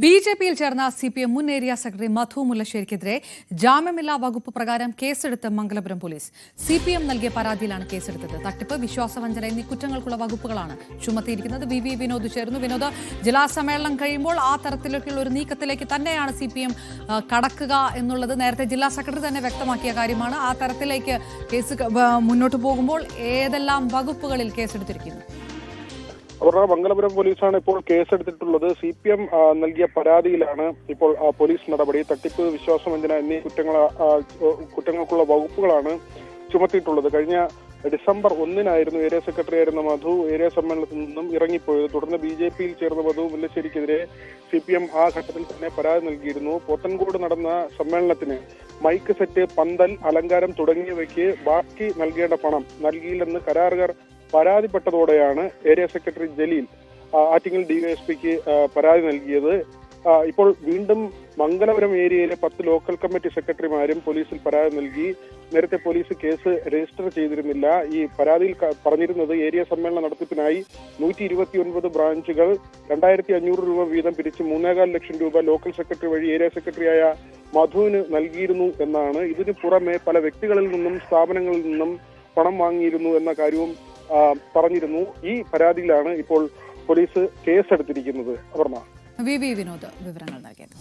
B J പിയിൽ ചേർന്ന C P M മുൻ ഏരിയ സെക്രട്ടറി മധു മുല്ലശ്ശേരിക്കെതിരെ ജാമ്യമില്ലാ വകുപ്പ് പ്രകാരം കേസെടുത്ത് Mangalapuram police. C P M നൽകിയ പരാതിയിലാണ് കേസെടുത്തത്. തട്ടിപ്പ് വിശ്വാസവഞ്ചന എന്നീ കുറ്റങ്ങൾക്കുള്ള വകുപ്പുകളാണ്. ചുമത്തിയിരിക്കുന്നത് വി വി വിനോദ് ചേർന്നു വിനോദ് ജില്ലാ സമ്മേളനം കഴിയുമ്പോൾ ആ തരത്തിലേക്കുള്ള ഒരു നീക്കത്തിലേക്ക് തന്നെയാണ് സി പി എം കടക്കുക എന്നുള്ളത് നേരത്തെ ജില്ലാ സെക്രട്ടറി തന്നെ വ്യക്തമാക്കിയ കാര്യമാണ്. ആ തരത്തിലേക്ക് കേസ് മുന്നോട്ട് പോകുമ്പോൾ ഏതെല്ലാം വകുപ്പുകളിൽ കേസെടുത്തിരിക്കുന്നു? അവരുടെ മംഗലപുരം പോലീസാണ് ഇപ്പോൾ കേസെടുത്തിട്ടുള്ളത്. സി പി എം നൽകിയ പരാതിയിലാണ് ഇപ്പോൾ പോലീസ് നടപടി. തട്ടിപ്പ് വിശ്വാസവഞ്ചന എന്നീ കുറ്റങ്ങൾ കുറ്റങ്ങൾക്കുള്ള വകുപ്പുകളാണ് ചുമത്തിയിട്ടുള്ളത്. കഴിഞ്ഞ ഡിസംബർ ഒന്നിനായിരുന്നു ഏരിയ സെക്രട്ടറി ആയിരുന്ന മധു ഏരിയ സമ്മേളനത്തിൽ നിന്നും ഇറങ്ങിപ്പോയത്. തുടർന്ന് ബി ജെ പിയിൽ ചേർന്ന മധു മുല്ലശ്ശേരിക്കെതിരെ സി പി എം ആ ഘട്ടത്തിൽ തന്നെ പരാതി നൽകിയിരുന്നു. പോത്തൻകോട് നടന്ന സമ്മേളനത്തിന് മൈക്ക് സെറ്റ് പന്തൽ അലങ്കാരം തുടങ്ങിയവയ്ക്ക് ബാക്കി നൽകേണ്ട പണം നൽകിയില്ലെന്ന് കരാറുകാർ പരാതിപ്പെട്ടതോടെയാണ് ഏരിയ സെക്രട്ടറി ജലീൽ ആറ്റിങ്ങൽ ഡിവൈഎസ്പിക്ക് പരാതി നൽകിയത്. ഇപ്പോൾ വീണ്ടും മംഗലപുരം ഏരിയയിലെ പത്ത് ലോക്കൽ കമ്മിറ്റി സെക്രട്ടറിമാരും പോലീസിൽ പരാതി നൽകി. നേരത്തെ പോലീസ് കേസ് രജിസ്റ്റർ ചെയ്തിരുന്നില്ല. ഈ പരാതിയിൽ പറഞ്ഞിരുന്നത് ഏരിയ സമ്മേളന നടത്തിപ്പിനായി നൂറ്റി ഇരുപത്തിയൊൻപത് ബ്രാഞ്ചുകൾ രണ്ടായിരത്തി അഞ്ഞൂറ് രൂപ വീതം പിരിച്ച് മൂന്നേകാൽ ലക്ഷം രൂപ ലോക്കൽ സെക്രട്ടറി വഴി ഏരിയ സെക്രട്ടറിയായ മധുവിന് നൽകിയിരുന്നു എന്നാണ്. ഇതിന് പുറമെ പല വ്യക്തികളിൽ നിന്നും സ്ഥാപനങ്ങളിൽ നിന്നും പണം വാങ്ങിയിരുന്നു എന്ന കാര്യവും പറഞ്ഞിരുന്നു. ഈ പരാതിയിലാണ് ഇപ്പോൾ പോലീസ് കേസെടുത്തിരിക്കുന്നത്. അപർണ. വി വിനോദ് വിവരങ്ങൾ നൽകിയത്.